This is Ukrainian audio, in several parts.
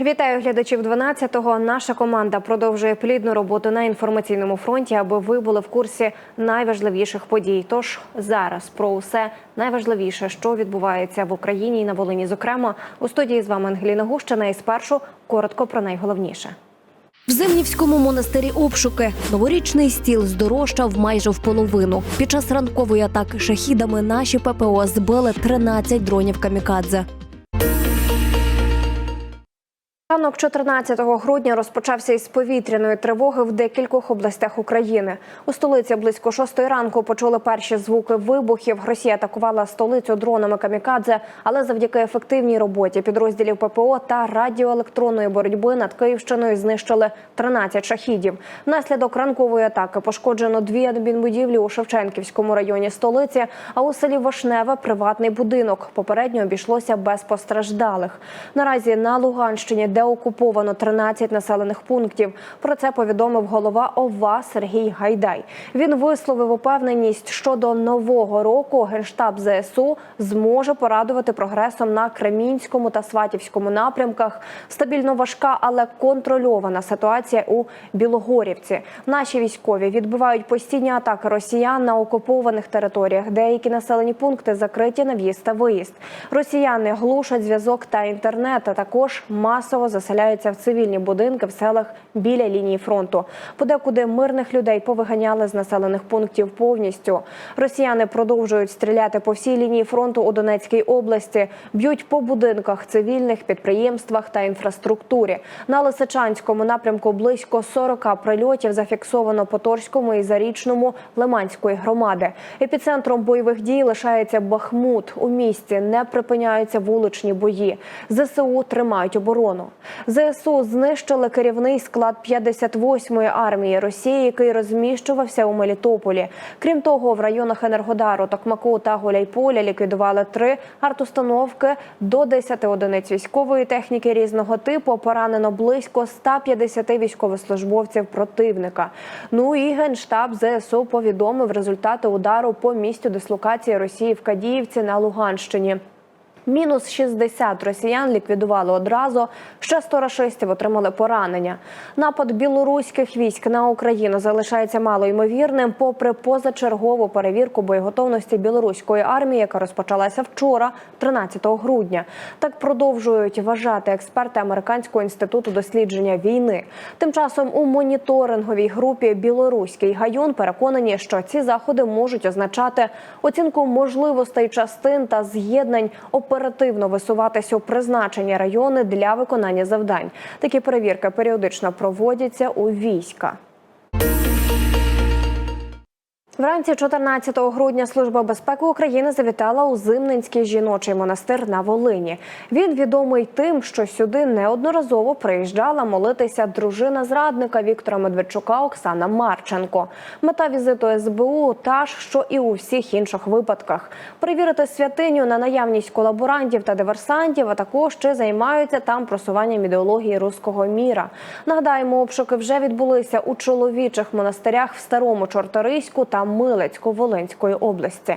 Вітаю глядачів 12-го. Наша команда продовжує плідну роботу на інформаційному фронті, аби ви були в курсі найважливіших подій. Тож зараз про усе найважливіше, що відбувається в Україні і на Волині. Зокрема, у студії з вами Ангеліна Гущина. І спершу коротко про найголовніше. В Зимнівському монастирі обшуки новорічний стіл здорожчав майже в половину. Під час ранкової атаки шахідами наші ППО збили 13 дронів камікадзе. Ранок 14 грудня розпочався із повітряної тривоги в декількох областях України. У столиці близько 6 ранку почули перші звуки вибухів. Росія атакувала столицю дронами камікадзе, але завдяки ефективній роботі підрозділів ППО та радіоелектронної боротьби над Київщиною знищили 13 шахідів. Внаслідок ранкової атаки пошкоджено дві адмінбудівлі у Шевченківському районі столиці, а у селі Вишневе приватний будинок. Попередньо обійшлося без постраждалих. Наразі на Луганщині де окуповано 13 населених пунктів. Про це повідомив голова ОВА Сергій Гайдай. Він висловив упевненість, що до нового року генштаб ЗСУ зможе порадувати прогресом на Кремінському та Сватівському напрямках. Стабільно важка, але контрольована ситуація у Білогорівці. Наші військові відбивають постійні атаки росіян на окупованих територіях. Деякі населені пункти закриті на в'їзд та виїзд. Росіяни глушать зв'язок та інтернет, а також масово заселяються в цивільні будинки в селах біля лінії фронту. Подекуди мирних людей повиганяли з населених пунктів повністю. Росіяни продовжують стріляти по всій лінії фронту у Донецькій області, б'ють по будинках, цивільних підприємствах та інфраструктурі. На Лисичанському напрямку близько 40 прильотів зафіксовано по Торському і Зарічному Лиманської громади. Епіцентром бойових дій лишається Бахмут. У місті не припиняються вуличні бої. ЗСУ тримають оборону. ЗСУ знищили керівний склад 58-ї армії Росії, який розміщувався у Мелітополі. Крім того, в районах Енергодару, Токмаку та Гуляйполя ліквідували три артустановки до 10 одиниць військової техніки різного типу. Поранено близько 150 військовослужбовців противника. Ну і генштаб ЗСУ повідомив результати удару по місцю дислокації Росії в Кадіївці на Луганщині. Мінус 60 росіян ліквідували одразу. Ще 100 рашистів отримали поранення. Напад білоруських військ на Україну залишається малоймовірним, попри позачергову перевірку боєготовності білоруської армії, яка розпочалася вчора, 13 грудня. Так продовжують вважати експерти американського інституту дослідження війни. Тим часом у моніторинговій групі Білоруський гайон переконані, що ці заходи можуть означати оцінку можливостей частин та з'єднань оперативно висуватися у призначені райони для виконання завдань. Такі перевірки періодично проводяться у війська. Вранці 14 грудня Служба безпеки України завітала у Зимненський жіночий монастир на Волині. Він відомий тим, що сюди неодноразово приїжджала молитися дружина зрадника Віктора Медведчука Оксана Марченко. Мета візиту СБУ та ж, що і у всіх інших випадках: перевірити святиню на наявність колаборантів та диверсантів, а також чи займаються там просуванням ідеології руського міра. Нагадаємо, обшуки вже відбулися у чоловічих монастирях в Старому Чорториську та Милецько-Волинської області.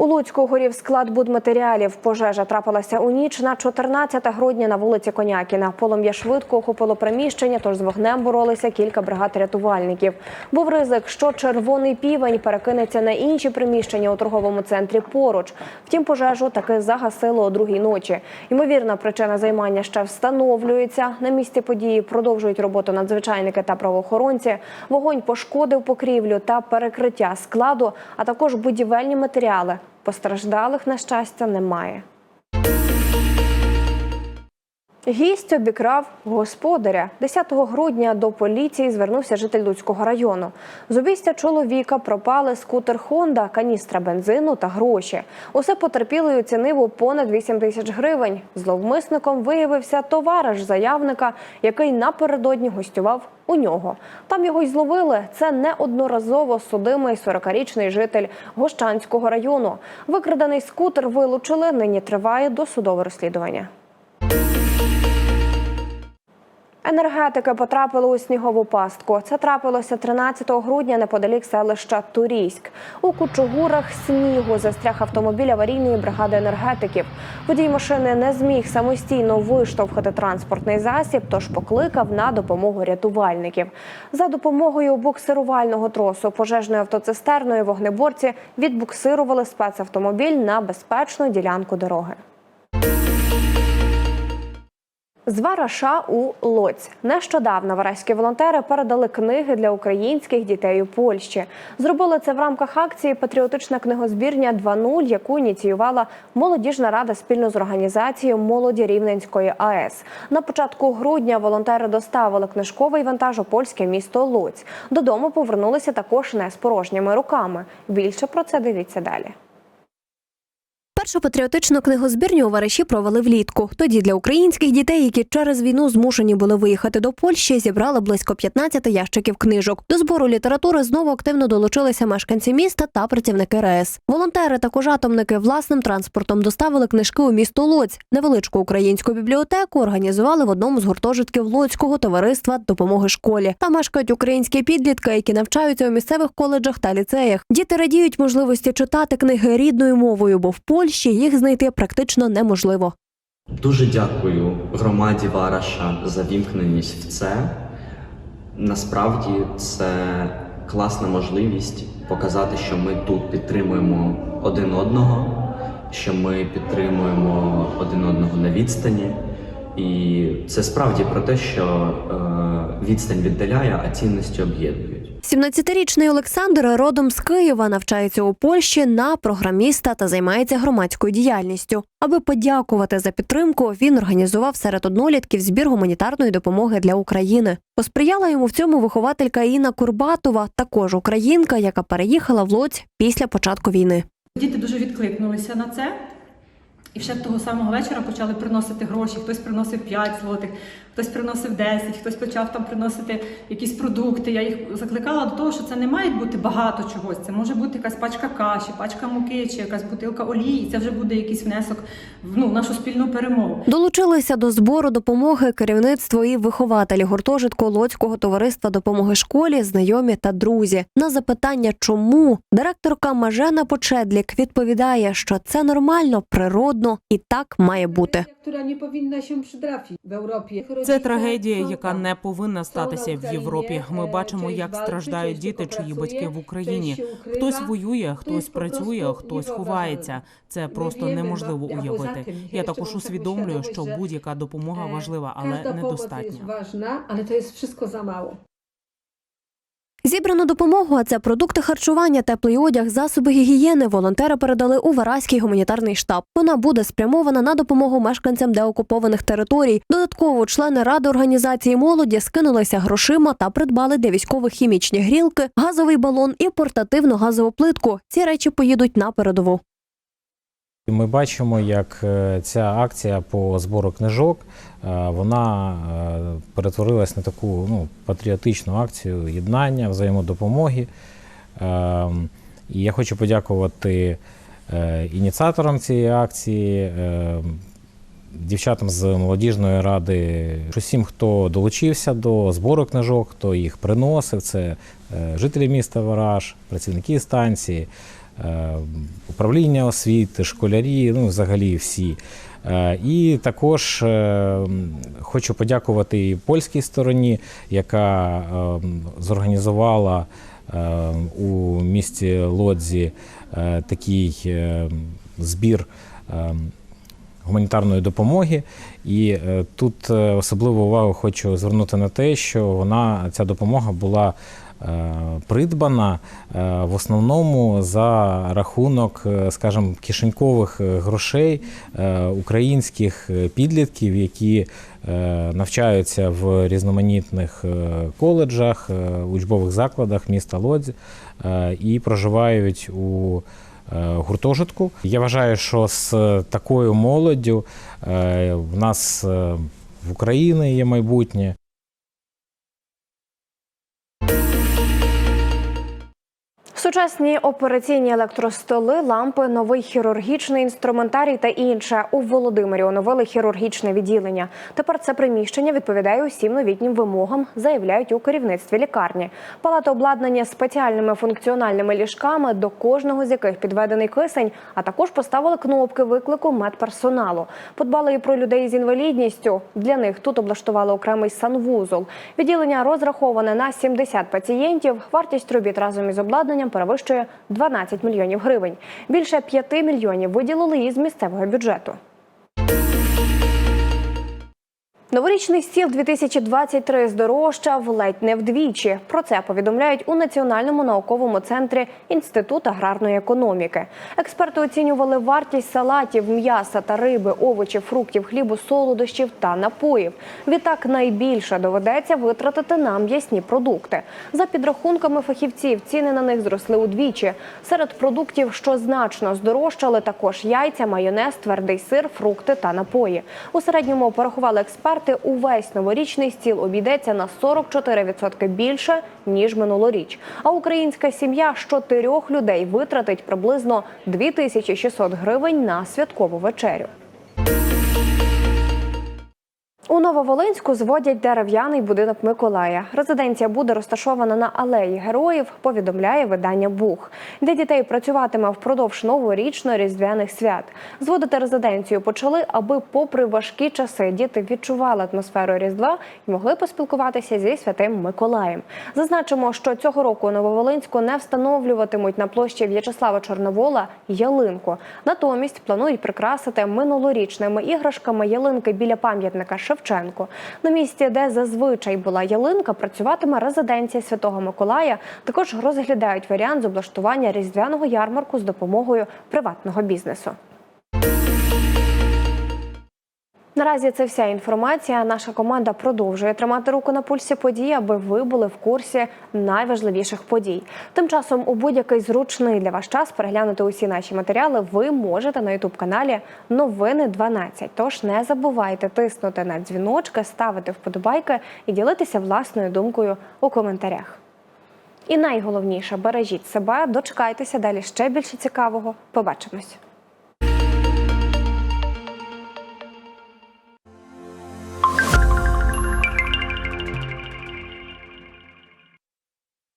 У Луцьку горів склад будматеріалів. Пожежа трапилася у ніч на 14 грудня на вулиці Конякіна. Полум'я швидко охопило приміщення, тож з вогнем боролися кілька бригад рятувальників. Був ризик, що червоний півень перекинеться на інші приміщення у торговому центрі поруч. Втім, пожежу таки загасило о другій ночі. Ймовірна причина займання ще встановлюється. На місці події продовжують роботу надзвичайники та правоохоронці. Вогонь пошкодив покрівлю та перекриття складу, а також будівельні матеріали. Постраждалих, на щастя, немає. Гість обікрав господаря. 10 грудня до поліції звернувся житель Луцького району. З обійстя чоловіка пропали скутер Хонда, каністра бензину та гроші. Усе потерпілий оцінив у понад 8 тисяч гривень. Зловмисником виявився товариш заявника, який напередодні гостював у нього. Там його й зловили. Це неодноразово судимий 40-річний житель Гощанського району. Викрадений скутер вилучили. Нині триває досудове розслідування. Енергетики потрапили у снігову пастку. Це трапилося 13 грудня неподалік селища Турійськ. У кучугурах снігу застряг автомобіль аварійної бригади енергетиків. Водій машини не зміг самостійно виштовхати транспортний засіб, тож покликав на допомогу рятувальників. За допомогою буксирувального тросу пожежною автоцистерною вогнеборці відбуксирували спецавтомобіль на безпечну ділянку дороги. З Вараша у Лоць нещодавно вараські волонтери передали книги для українських дітей у Польщі. Зробили це в рамках акції Патріотична книгозбірня 2.0», яку ініціювала молодіжна рада спільно з організацією молоді Рівненської АЕС. На початку грудня волонтери доставили книжковий вантаж у польське місто Луць. Додому повернулися також не з порожніми руками. Більше про це дивіться далі. Першу патріотичну книгозбірню Вариші провели влітку. Тоді для українських дітей, які через війну змушені були виїхати до Польщі, зібрали близько 15 ящиків книжок. До збору літератури знову активно долучилися мешканці міста та працівники РЕС. Волонтери також атомники власним транспортом доставили книжки у місто Лоць. Невеличку українську бібліотеку організували в одному з гуртожитків Лоцького товариства допомоги школі. Там мешкають українські підлітки, які навчаються у місцевих коледжах та ліцеях. Діти радіють можливості читати книги рідною мовою, бо в Польщі їх знайти практично неможливо. Дуже дякую громаді Вараша за вімкненість в це. Насправді це класна можливість показати, що ми тут підтримуємо один одного, що ми підтримуємо один одного на відстані. І це справді про те, що е, відстань віддаляє, а цінності об'єднують. 17-річний Олександр родом з Києва навчається у Польщі на програміста та займається громадською діяльністю. Аби подякувати за підтримку, він організував серед однолітків збір гуманітарної допомоги для України. Посприяла йому в цьому вихователька Інна Курбатова, також українка, яка переїхала в Лоць після початку війни. Діти дуже відкликнулися на це. І ще того самого вечора почали приносити гроші. Хтось приносив 5 злотих, хтось приносив 10, хтось почав там приносити якісь продукти. Я їх закликала до того, що це не має бути багато чогось. Це може бути якась пачка каші, пачка муки чи якась бутилка олії. І це вже буде якийсь внесок в ну, нашу спільну перемогу. Долучилися до збору допомоги керівництво і вихователі гуртожитку Лоцького товариства допомоги школі, знайомі та друзі. На запитання, чому директорка Мажена Почедлік відповідає, що це нормально, природно і так має бути. się przytrafić w Europie. Це трагедія, яка не повинна статися в Європі. Ми бачимо, як страждають діти, чиї батьки в Україні. Хтось воює, хтось працює, хтось ховається. Це просто неможливо уявити. Я також усвідомлюю, що будь-яка допомога важлива, але недостатня. важна, але то jest замало. Зібрану допомогу, а це продукти харчування, теплий одяг, засоби гігієни. Волонтери передали у Вараський гуманітарний штаб. Вона буде спрямована на допомогу мешканцям деокупованих територій. Додатково члени ради організації молоді скинулися грошима та придбали для військових хімічні грілки, газовий балон і портативну газову плитку. Ці речі поїдуть на передову. Ми бачимо, як е, ця акція по збору книжок е, вона е, перетворилась на таку ну, патріотичну акцію єднання, взаємодопомоги. Ем, І я хочу подякувати ініціаторам цієї акції, дівчатам з молодіжної ради, усім, хто долучився до збору книжок, хто їх приносив. Це жителі міста Вараж, працівники станції, управління освіти, школярі, ну взагалі всі. Е, І також е, хочу подякувати і польській стороні, яка е, зорганізувала е, у місті Лодзі е, такий е, збір е, гуманітарної допомоги. І е, тут е, особливу увагу хочу звернути на те, що вона ця допомога була е, придбана е, в основному за рахунок, е, скажімо, кишенькових е, грошей е, українських е, підлітків, які е, навчаються в різноманітних е, коледжах, е, учбових закладах міста Лодзь е, і проживають у е, гуртожитку. Я вважаю, що з такою молоддю е, в нас е, в Україні є майбутнє. Сучасні операційні електростоли, лампи, новий хірургічний інструментарій та інше у Володимирі оновили хірургічне відділення. Тепер це приміщення відповідає усім новітнім вимогам, заявляють у керівництві лікарні. Палата обладнання спеціальними функціональними ліжками, до кожного з яких підведений кисень, а також поставили кнопки виклику медперсоналу. Подбали і про людей з інвалідністю. Для них тут облаштували окремий санвузол. Відділення розраховане на 70 пацієнтів. Вартість робіт разом із обладнанням перевищує 12 мільйонів гривень. Більше 5 мільйонів виділили із місцевого бюджету. Новорічний стіл 2023 здорожчав ледь не вдвічі. Про це повідомляють у Національному науковому центрі Інститут аграрної економіки. Експерти оцінювали вартість салатів, м'яса та риби, овочів, фруктів, хлібу, солодощів та напоїв. Відтак найбільше доведеться витратити на м'ясні продукти. За підрахунками фахівців, ціни на них зросли удвічі. Серед продуктів, що значно здорожчали, також яйця, майонез, твердий сир, фрукти та напої. У середньому порахували експерти, увесь новорічний стіл обійдеться на 44% більше ніж минулоріч. А українська сім'я з чотирьох людей витратить приблизно 2600 гривень на святкову вечерю. Нововолинську зводять дерев'яний будинок Миколая. Резиденція буде розташована на алеї героїв, повідомляє видання Бух, де дітей працюватиме впродовж новорічно-різдвяних свят. Зводити резиденцію почали, аби, попри важкі часи, діти відчували атмосферу Різдва і могли поспілкуватися зі святим Миколаєм. Зазначимо, що цього року у Нововолинську не встановлюватимуть на площі В'ячеслава Чорновола ялинку. Натомість планують прикрасити минулорічними іграшками ялинки біля пам'ятника Шевченко. На місці, де зазвичай була ялинка, працюватиме резиденція Святого Миколая. Також розглядають варіант з облаштування різдвяного ярмарку з допомогою приватного бізнесу. Наразі це вся інформація. Наша команда продовжує тримати руку на пульсі подій, аби ви були в курсі найважливіших подій. Тим часом у будь-який зручний для вас час переглянути усі наші матеріали ви можете на ютуб каналі Новини 12. Тож не забувайте тиснути на дзвіночки, ставити вподобайки і ділитися власною думкою у коментарях. І найголовніше бережіть себе, дочекайтеся далі ще більше цікавого. Побачимось.